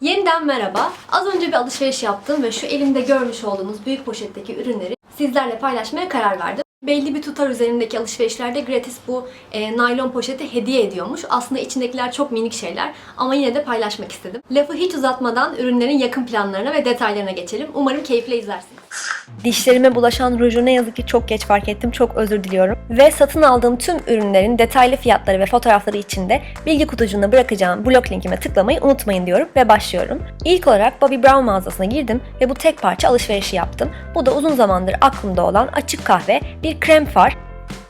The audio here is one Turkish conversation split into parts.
Yeniden merhaba. Az önce bir alışveriş yaptım ve şu elimde görmüş olduğunuz büyük poşetteki ürünleri sizlerle paylaşmaya karar verdim. Belli bir tutar üzerindeki alışverişlerde gratis bu e, naylon poşeti hediye ediyormuş. Aslında içindekiler çok minik şeyler ama yine de paylaşmak istedim. Lafı hiç uzatmadan ürünlerin yakın planlarına ve detaylarına geçelim. Umarım keyifle izlersiniz. Dişlerime bulaşan ruju ne yazık ki çok geç fark ettim. Çok özür diliyorum. Ve satın aldığım tüm ürünlerin detaylı fiyatları ve fotoğrafları için de bilgi kutucuğuna bırakacağım blog linkime tıklamayı unutmayın diyorum ve başlıyorum. İlk olarak Bobbi Brown mağazasına girdim ve bu tek parça alışverişi yaptım. Bu da uzun zamandır aklımda olan açık kahve, bir krem far,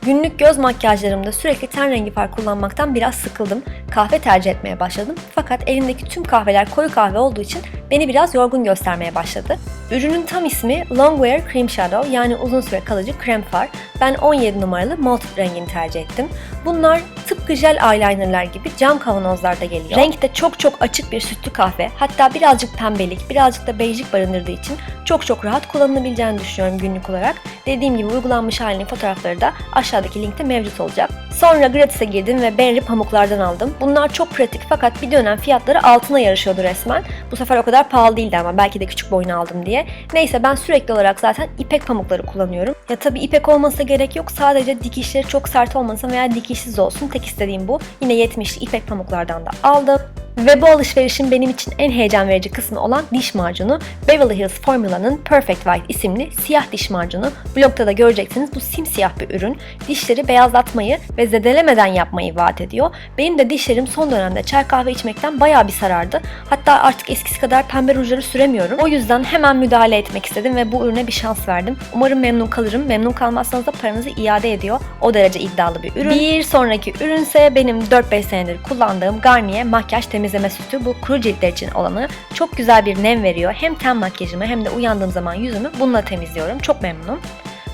Günlük göz makyajlarımda sürekli ten rengi far kullanmaktan biraz sıkıldım. Kahve tercih etmeye başladım. Fakat elimdeki tüm kahveler koyu kahve olduğu için beni biraz yorgun göstermeye başladı. Ürünün tam ismi Longwear Cream Shadow yani uzun süre kalıcı krem far. Ben 17 numaralı Malted rengini tercih ettim. Bunlar tıpkı jel eyelinerlar gibi cam kavanozlarda geliyor. Renk de çok çok açık bir sütlü kahve. Hatta birazcık pembelik, birazcık da bejlik barındırdığı için çok çok rahat kullanılabileceğini düşünüyorum günlük olarak. Dediğim gibi uygulanmış halinin fotoğrafları da aşağıdaki linkte mevcut olacak. Sonra gratis'e girdim ve Benry pamuklardan aldım. Bunlar çok pratik fakat bir dönem fiyatları altına yarışıyordu resmen. Bu sefer o kadar pahalı değildi ama belki de küçük boyunu aldım diye. Neyse ben sürekli olarak zaten ipek pamukları kullanıyorum. Ya tabii ipek olmasına gerek yok. Sadece dikişleri çok sert olmasın veya dikişsiz olsun. Tek istediğim bu. Yine 70'li ipek pamuklardan da aldım. Ve bu alışverişin benim için en heyecan verici kısmı olan diş macunu Beverly Hills Formula'nın Perfect White isimli siyah diş macunu. Blogda da göreceksiniz bu simsiyah bir ürün. Dişleri beyazlatmayı ve zedelemeden yapmayı vaat ediyor. Benim de dişlerim son dönemde çay kahve içmekten bayağı bir sarardı. Hatta artık eskisi kadar pembe rujları süremiyorum. O yüzden hemen müdahale etmek istedim ve bu ürüne bir şans verdim. Umarım memnun kalırım. Memnun kalmazsanız da paranızı iade ediyor. O derece iddialı bir ürün. Bir sonraki ürünse benim 4-5 senedir kullandığım Garnier makyaj temizleme sütü. Bu kuru ciltler için olanı. Çok güzel bir nem veriyor. Hem ten makyajımı hem de uyandığım zaman yüzümü bununla temizliyorum. Çok memnunum.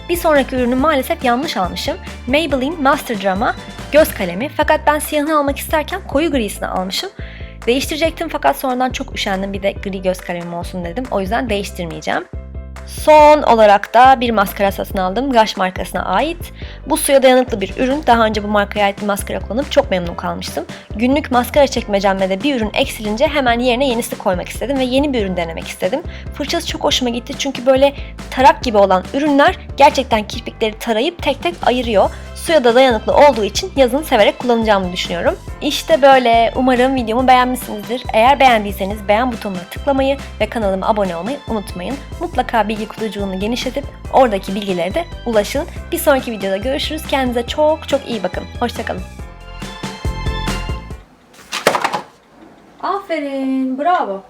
Bir sonraki ürünü maalesef yanlış almışım. Maybelline Master Drama göz kalemi. Fakat ben siyahını almak isterken koyu grisini almışım. Değiştirecektim fakat sonradan çok üşendim bir de gri göz kalemim olsun dedim. O yüzden değiştirmeyeceğim. Son olarak da bir maskara satın aldım. Gush markasına ait. Bu suya dayanıklı bir ürün. Daha önce bu markaya ait bir maskara kullanıp çok memnun kalmıştım. Günlük maskara çekmecemde de bir ürün eksilince hemen yerine yenisi koymak istedim ve yeni bir ürün denemek istedim. Fırçası çok hoşuma gitti çünkü böyle tarak gibi olan ürünler gerçekten kirpikleri tarayıp tek tek ayırıyor. Suya da dayanıklı olduğu için yazın severek kullanacağımı düşünüyorum. İşte böyle. Umarım videomu beğenmişsinizdir. Eğer beğendiyseniz beğen butonuna tıklamayı ve kanalıma abone olmayı unutmayın. Mutlaka bilgi kutucuğunu genişletip oradaki bilgilere de ulaşın. Bir sonraki videoda görüşürüz. Kendinize çok çok iyi bakın. Hoşçakalın. Aferin. Bravo.